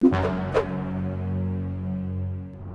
you.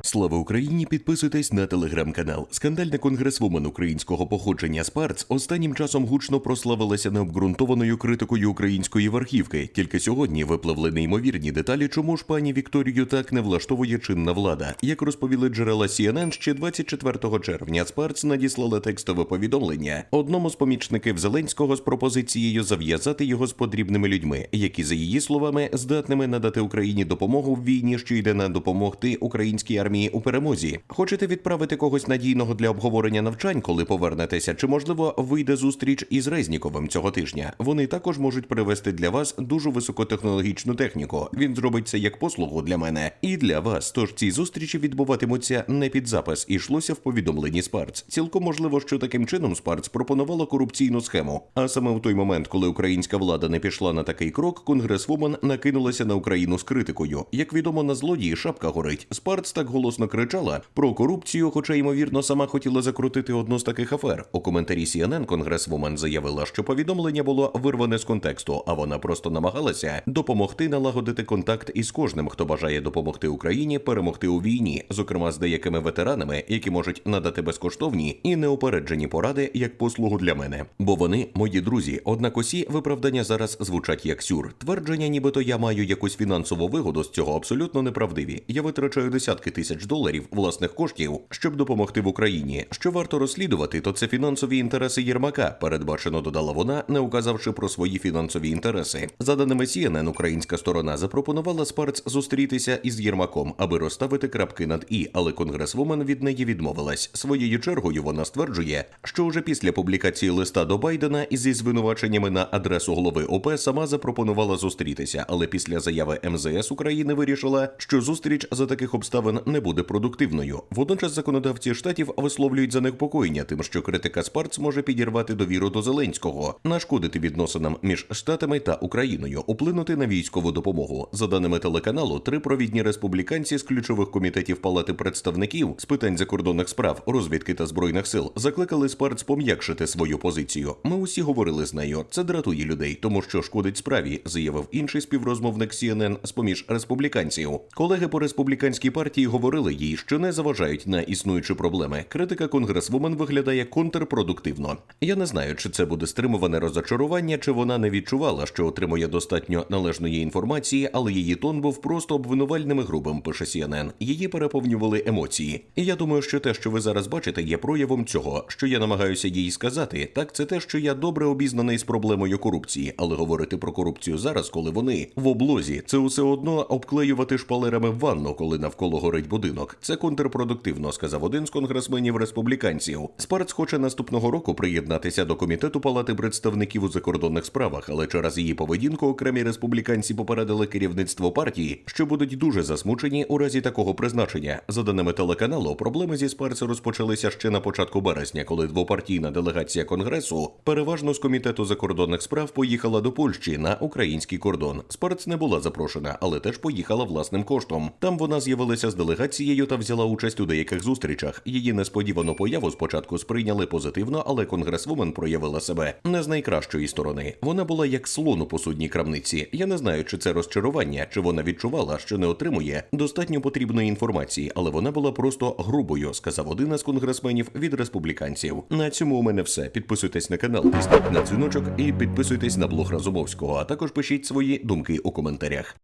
Слава Україні! Підписуйтесь на телеграм-канал. Скандальна конгресвумен українського походження Спарц останнім часом гучно прославилася необґрунтованою критикою української верхівки. Тільки сьогодні випливли неймовірні деталі, чому ж пані Вікторію так не влаштовує чинна влада. Як розповіли джерела CNN, ще 24 червня Спарц надіслала текстове повідомлення одному з помічників Зеленського з пропозицією зав'язати його з подрібними людьми, які за її словами здатними надати Україні допомогу в війні, що йде на допомогти українській армії у перемозі. Хочете відправити когось надійного для обговорення навчань, коли повернетеся? Чи можливо вийде зустріч із Резніковим цього тижня? Вони також можуть привезти для вас дуже високотехнологічну техніку. Він зробить це як послугу для мене і для вас. Тож ці зустрічі відбуватимуться не під запис. Ішлося в повідомленні Спарц. Цілком можливо, що таким чином Спарц пропонувала корупційну схему. А саме в той момент, коли українська влада не пішла на такий крок, конгресвумен накинулася на Україну з критикою. Як відомо, на злодії шапка горить. Спарц так голосно кричала про корупцію, хоча ймовірно сама хотіла закрутити одну з таких афер. У коментарі CNN конгресвумен заявила, що повідомлення було вирване з контексту, а вона просто намагалася допомогти налагодити контакт із кожним, хто бажає допомогти Україні перемогти у війні, зокрема з деякими ветеранами, які можуть надати безкоштовні і неупереджені поради як послугу для мене. Бо вони мої друзі. Однак усі виправдання зараз звучать як сюр. Твердження, нібито я маю якусь фінансову вигоду з цього абсолютно неправдиві. Я витрачаю десятки тисяч доларів власних коштів, щоб допомогти в Україні. Що варто розслідувати, то це фінансові інтереси Єрмака. Передбачено додала вона, не указавши про свої фінансові інтереси. За даними CNN, українська сторона запропонувала Спарц зустрітися із Єрмаком, аби розставити крапки над і, але конгресвумен від неї відмовилась. Своєю чергою вона стверджує, що уже після публікації листа до Байдена із звинуваченнями на адресу голови ОП сама запропонувала зустрітися, але після заяви МЗС України вирішила, що зустріч за таких обставин не буде продуктивною. Водночас законодавці штатів висловлюють занепокоєння тим, що критика Спарц може підірвати довіру до Зеленського, нашкодити відносинам між штатами та Україною, вплинути на військову допомогу. За даними телеканалу, три провідні республіканці з ключових комітетів Палати представників з питань закордонних справ, розвідки та збройних сил закликали Спарц пом'якшити свою позицію. Ми усі говорили з нею. Це дратує людей, тому що шкодить справі, заявив інший співрозмовник CNN з поміж республіканців. Колеги по республіканській партії говорили їй, що не заважають на існуючі проблеми. Критика конгресвумен виглядає контрпродуктивно. Я не знаю, чи це буде стримуване розочарування, чи вона не відчувала, що отримує достатньо належної інформації, але її тон був просто обвинувальним і грубим. Пише CNN. Її переповнювали емоції. І я думаю, що те, що ви зараз бачите, є проявом цього, що я намагаюся їй сказати. Так, це те, що я добре обізнаний з проблемою корупції, але говорити про корупцію зараз, коли вони в облозі, це усе одно обклеювати шпалерами ванну, коли навколо горить будинок. Це контрпродуктивно, сказав один з конгресменів республіканців. Спарц хоче наступного року приєднатися до комітету Палати представників у закордонних справах, але через її поведінку окремі республіканці попередили керівництво партії, що будуть дуже засмучені у разі такого призначення. За даними телеканалу, проблеми зі Спарц розпочалися ще на початку березня, коли двопартійна делегація конгресу, переважно з комітету закордонних справ, поїхала до Польщі на український кордон. Спарц не була запрошена, але теж поїхала власним коштом. Там вона з'явилася з делегацією та взяла участь у деяких зустрічах. Її несподівану появу спочатку сприйняли позитивно, але конгресвумен проявила себе не з найкращої сторони. Вона була як слон у посудній крамниці. Я не знаю, чи це розчарування, чи вона відчувала, що не отримує достатньо потрібної інформації, але вона була просто грубою, сказав один із конгресменів від республіканців. На цьому у мене все. Підписуйтесь на канал, тисніть на дзвіночок і підписуйтесь на блог Разумовського. А також пишіть свої думки у коментарях.